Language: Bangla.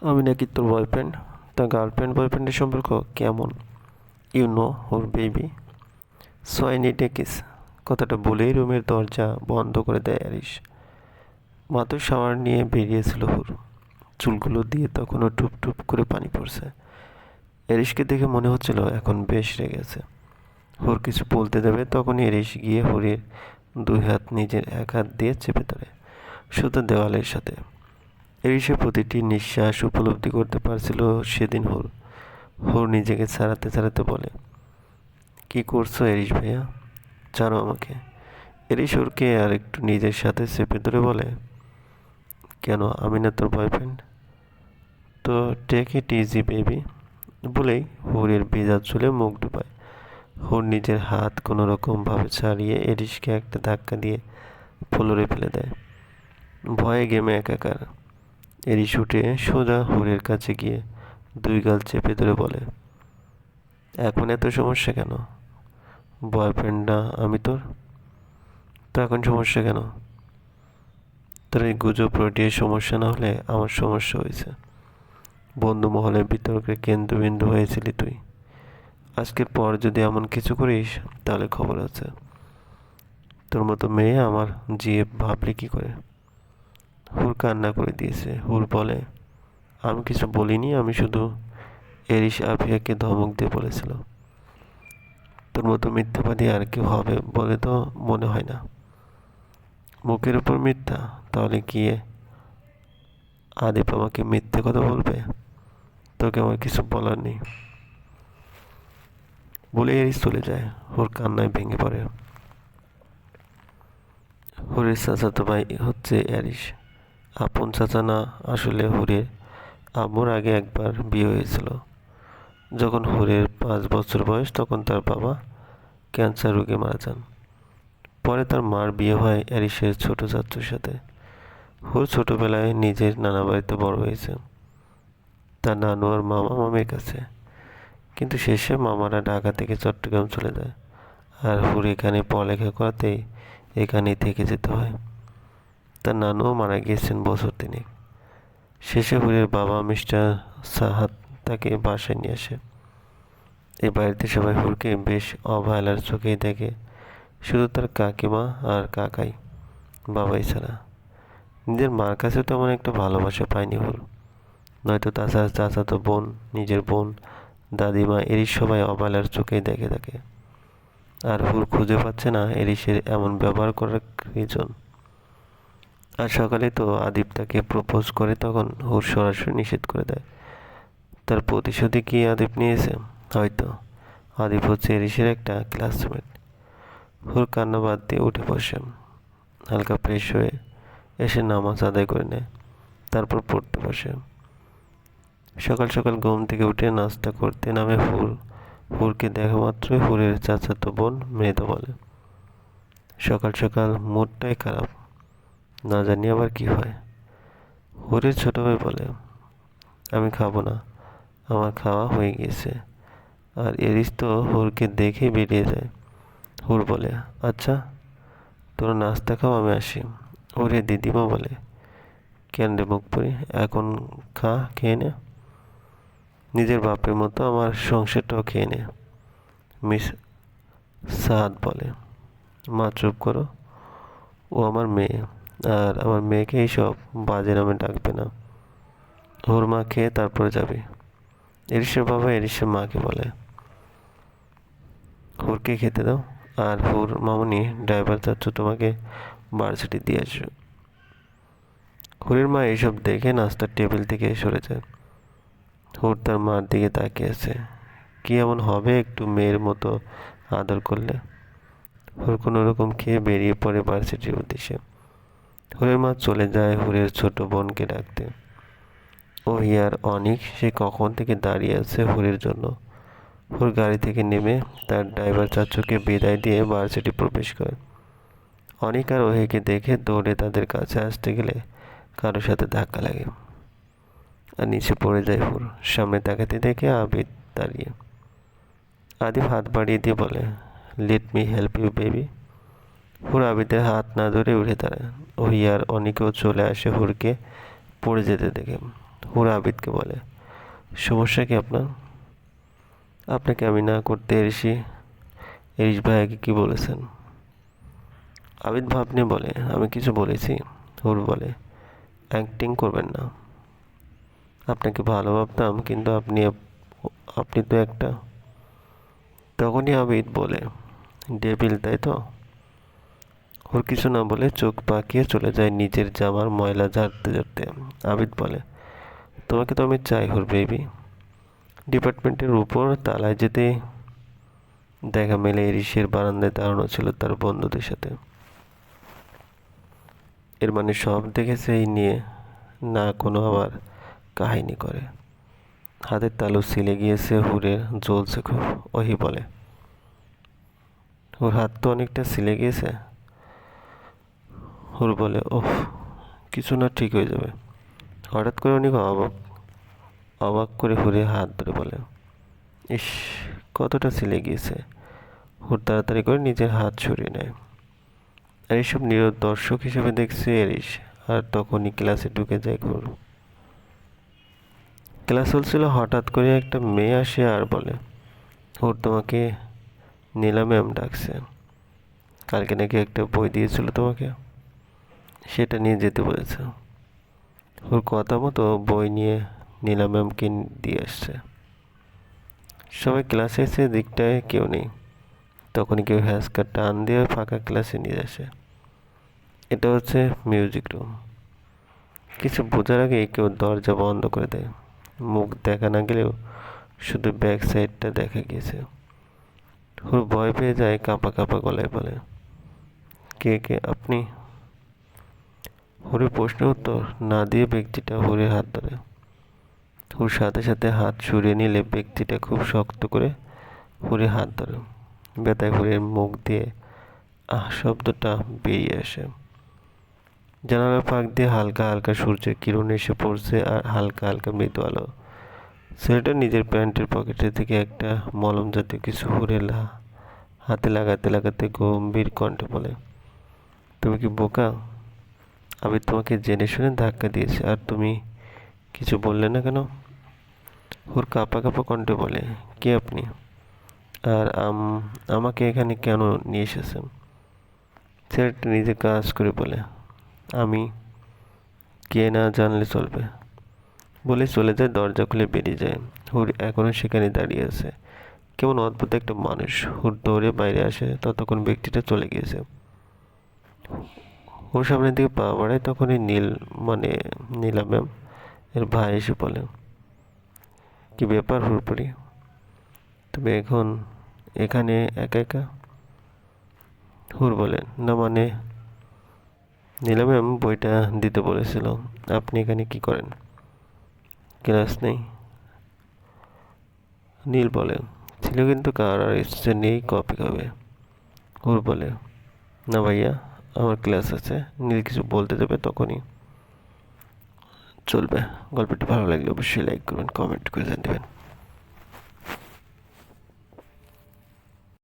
আমি নাকি তোর বয়ফ্রেন্ড তার গার্লফ্রেন্ড বয়ফ্রেন্ডের সম্পর্ক কেমন? You know Hoor baby so I কথাটা বলেই রুমের দরজা বন্ধ করে দেয় অ্যারিস মাত্র শাওয়ার নিয়ে বেরিয়েছিল হুর। চুলগুলো দিয়ে তখনও টুপ টুপ করে পানি পড়ছে। এরিসকে দেখে মনে হচ্ছিল এখন বেশ রেগেছে হুর কিছু বলতে যাবে তখনই এরিস গিয়ে হুরের দুই হাত নিজের এক হাত দিয়ে চেপে ধরে। শুধু দেওয়ালের সাথে। এরিসের প্রতিটি নিঃশ্বাস উপলব্ধি করতে পারছিল সেদিন হুর। হুর নিজেকে ছাড়াতে ছাড়াতে বলে, কি করছ এরিস ভাইয়া? জানো আমাকে? এরিস হুরকে আর একটু নিজের সাথে চেপে ধরে বলে, কেন, আমি না তোর বয়ফ্রেন্ড তো টেক ইট ইজি বেবি বলেই হুরের ভেজা চুলে মুখ ডুবায়। হুর নিজের হাত কোনো রকমভাবে ছাড়িয়ে এরিসকে একটা ধাক্কা দিয়ে ফ্লোরে ফেলে দেয়। ভয়ে গেমে একাকার। এরিস উঠে সোজা হুরের কাছে গিয়ে দুই গাল চেপে ধরে বলে, এখন এত সমস্যা কেন? বয়ফ্রেন্ড না আমি তোর? তো এখন সমস্যা কেন? তোর এই গুজব রটিয়ে সমস্যা না হলে আমার সমস্যা হয়েছে। বন্ধু মহলে বিতর্কের কেন্দ্রবিন্দু হয়েছিলি তুই। আজকের পর যদি এমন কিছু করিস, তাহলে খবর আছে। তোর মতো মেয়ে আমার জিয়ে ভাবলে কি করে? হুর কান্না করে দিয়েছে। হুর বলে, আমি কিছু বলিনি, আমি শুধু এরিস আফিয়াকে ধমক দিয়ে বলেছিল। তোর মতো মিথ্যাবাদী আর কেউ হবে বলে তো মনে হয় না। মুখের উপর মিথ্যা, তাহলে গিয়ে আদিপ আমাকে মিথ্যে কথা বলবে? তোকে আমার কিছু বলার নেই। বলে এরিস চলে যায়। ওর কান্নায় ভেঙে পড়ে। হরির চাচাতো ভাই হচ্ছে অ্যারিস আপন চাচা না আসলে হরির আম্মুর আগে একবার বিয়ে হয়েছিল। যখন হরির পাঁচ বছর বয়স, তখন তার বাবা ক্যান্সার রোগে মারা যান। পরে তার মার বিয়ে হয় অ্যারিসের ছোট চাচুর সাথে। হুর ছোটোবেলায় নিজের নানা বাড়িতে বড় হয়েছে। তার নানু আর মামা মামির কাছে। কিন্তু শেষে মামারা ঢাকা থেকে চট্টগ্রাম চলে যায়। আর হুর এখানে পড়ালেখা করাতেই এখানেই থেকে যেতে হয়। তার নানুও মারা গিয়েছেন বছর তিনি শেষে হুরের বাবা মিস্টার সাহাদ তাকে বাসায় নিয়ে আসে। এই বাড়িতে সবাই হুরকে বেশ অবহেলার চোখেই দেখে। শুধু তার কাকিমা আর কাকাই, বাবাই ছাড়া। নিজের মার কাছে তেমন একটা ভালোবাসা পায়নি হুর নয়তো তাছাড়া চাচাতো বোন, নিজের বোন, দাদিমা এরই সবাই অবহেলার চোখেই দেখে থাকে। আর হুর খুঁজে পাচ্ছে না এরিসের এমন ব্যবহার করার রিজন আর সকালে তো আদিপ তাকে প্রপোজ করে তখন হুর সরাসরি নিষেধ করে দেয়। তার প্রতিশোধে কি আদিপ নিয়েছে? হয়তো। আদিপ হচ্ছে এরিসের একটা ক্লাসমেট হুর কান্না বাদ দিয়ে উঠে বসে হালকা ফ্রেশ হয়ে এসে নামাজ আদায় করে নেয়। তারপর পড়তে বসে। সকাল সকাল ঘুম থেকে উঠে নাস্তা করতে নামে হুর। হুরকে দেখা মাত্রই হুরের চাচাতো বোন মৃত বলে। সকাল সকাল মুডটাই খারাপ। না জানি আবার কি হয়। হুরের ছোট ভাই বলে, আমি খাব না, আমার খাওয়া হয়ে গিয়েছে। আর এরিস তো হুরকে দেখে বেরিয়ে যায়। হুর বলে আচ্ছা তোর নাস্তা খাও, আমি আসি। ওরে দিদিমা বলে, কেন রে মুখ পড়ি এখন খা, খেয়ে নে। নিজের বাপের মতো আমার সংসারটাও খেয়ে নে। মিস সাদ বলে, মা, চুপ করো। ও আমার মেয়ে। আর আমার মেয়েকে এইসব বাজে নামে ডাকবে না। ওর মা খেয়ে তারপরে যাবে। এরিসের বাবা এরিসের মাকে বলে, হুরকে খেতে দাও। আর হুর মামনি ড্রাইভার যাচ্ছ, তোমাকে ভার্সিটি দিয়ে আসো হুরের মা এইসব দেখে নাস্তার টেবিল থেকে সরে যায়। হুর তার মার দিকে তাকিয়ে আছে। কি এমন হবে একটু মেয়ের মতো আদর করলে? হুর কোনো রকম খেয়ে বেরিয়ে পড়ে ভার্সিটির উদ্দেশ্যে। হুরের মা চলে যায় হুরের ছোট বোনকে ডাকতে। ও ইয়ার অনেক, সে কখন থেকে দাঁড়িয়ে আছে হুরের জন্য? হুর গাড়ি থেকে নেমে তার ড্রাইভার চাচুকে বিদায় দিয়ে ভার্সিটি প্রবেশ করে। অনেক আর ওহেকে দেখে দৌড়ে তাদের কাছে আসতে গেলে কারোর সাথে ধাক্কা লাগে। আর নিচে পড়ে যায় হুর, সামনে তাকাতে দেখে আবিদ দাঁড়িয়ে। আদিব হাত বাড়িয়ে দিয়ে বলে let me help you baby Hoor আবিদের হাত না ধরে উঠে দাঁড়ায়। ও ইয়ার অনেকেও চলে আসে হুরকে, পড়ে যেতে দেখে। হুর আবিদকে বলে, সমস্যা কি আপনার? আপনাকে আমি না করতে এসে এরিস ভাইয়াকে কি বলেছেন? আবিদ ভাব নিয়ে বলে, আমি কিছু বলেছি। হুর বলে, অ্যাক্টিং করবেন না। আপনাকে ভালো ভাবতাম কিন্তু আপনি আপনি তো একটা। তখনই আবিদ বলে ডেবিল তাই তো? ওর কিছু না বলে চোখ পাকিয়ে চলে যায় নিজের জামার ময়লা ঝাড়তে ঝাড়তে। আবিদ বলে, তোমাকে তো আমি চাই হোর বেবি ডিপার্টমেন্টের উপর তালায় যেতে দেখা মেলে এরিসের বারান্দায় দাঁড়ানো ছিল তার বন্ধুদের সাথে। এর মানে সব দেখেছে এই নিয়ে না কোনো আবার কাহিনী করে। হাতের তালু ছিলে গিয়েছে হুরের জ্বলছে খুব। ওহি বলে, ওর হাত তো অনেকটা সিলে গিয়েছে? হুর বলে ওহ কিছু না ঠিক হয়ে যাবে। হঠাৎ করে উনি অবাক অবাক করে হুরে হাত ধরে বলে, ইস, কতটা ছিলে গিয়েছে। হুর তাড়াতাড়ি করে নিজের হাত সরিয়ে নেয়। আর এইসব নীরব দর্শক হিসেবে দেখছে এরিস আর তখনই ক্লাসে ঢুকে যায় ঘুর। ক্লাস চলছিল হঠাৎ করে একটা মেয়ে আসে আর বলে, ওর তোমাকে নীলা ম্যাম ডাকছে। কালকে নাকি একটা বই দিয়েছিল তোমাকে। সেটা নিয়ে যেতে বলেছে। ওর কথা মতো বই নিয়ে নীলা ম্যামকে দিয়ে আসছে। সবাই ক্লাসে এসে দিকটায় কেউ নেই। তখনই কেউ হ্যাসকার টান দিয়ে ফাঁকা ক্লাসে নিয়ে আসে। এটা হচ্ছে মিউজিক রুম কিছু বোঝার আগে কেউ দরজা বন্ধ করে দেয়। মুখ দেখা না গেলেও শুধু ব্যাক সাইডটা দেখা গিয়েছে। হুর ভয় পেয়ে যায় কাঁপা কাঁপা গলায় বলে, কে কে, আপনি? হুরের প্রশ্ন উত্তর না দিয়ে ব্যক্তিটা হুরের হাত ধরে। হুর সাথে সাথে হাত সরিয়ে নিলে ব্যক্তিটা খুব শক্ত করে হুরে হাত ধরে। ব্যথায় হুরের মুখ দিয়ে আহ শব্দটা বেরিয়ে আসে। জানালার ফাঁক দিয়ে হালকা হালকা সূর্যের কিরণ এসে পড়ছে আর হালকা হালকা মৃদু আলো। ছেলেটা নিজের প্যান্টের পকেটে থেকে একটা মলম জাতীয় কিছু হুরে হাতে লাগাতে লাগাতে গম্ভীর কণ্ঠে বলে, তুমি কি বোকা? আমি তোমাকে জেনে শুনে ধাক্কা দিয়েছি, আর তুমি কিছু বললে না কেন? ওর কাপা কাপা কণ্ঠে বলে, কে আপনি? আর আম, আমাকে এখানে কেন নিয়ে এসেছেন? ছেলেটা নিজে কাজ করে বলে, আমি কে না জানলে চলবে? বলে চলে যায়, দরজা খুলে বেরিয়ে যায়। হুর এখনও সেখানে দাঁড়িয়ে আছে। কেমন অদ্ভুত একটা মানুষ। হুর দৌড়ে বাইরে আসে, ততক্ষণ ব্যক্তিটা চলে গিয়েছে। ওর সামনের দিকে পা বাড়ায়, তখনই নীল মানে নীলা ম্যাম এর ভাই এসে বলে, কি ব্যাপার হুরপুরি তুমি এখন এখানে একা একা? হুর বলে, না মানে? নীলা ম্যাম বইটা দিতে বলেছিল, আপনি এখানে কি করেন? ক্লাস নেই। নীল বলে, ছিল কিন্তু কার আর এসছে নেই কপি খাবে? হুর বলে, না ভাইয়া আমার ক্লাস আছে, নীল কিছু বলতে দেবে তখনই। চলবে, গল্পটি ভালো লাগলে অবশ্যই লাইক করবেন কমেন্ট করে দেবেন।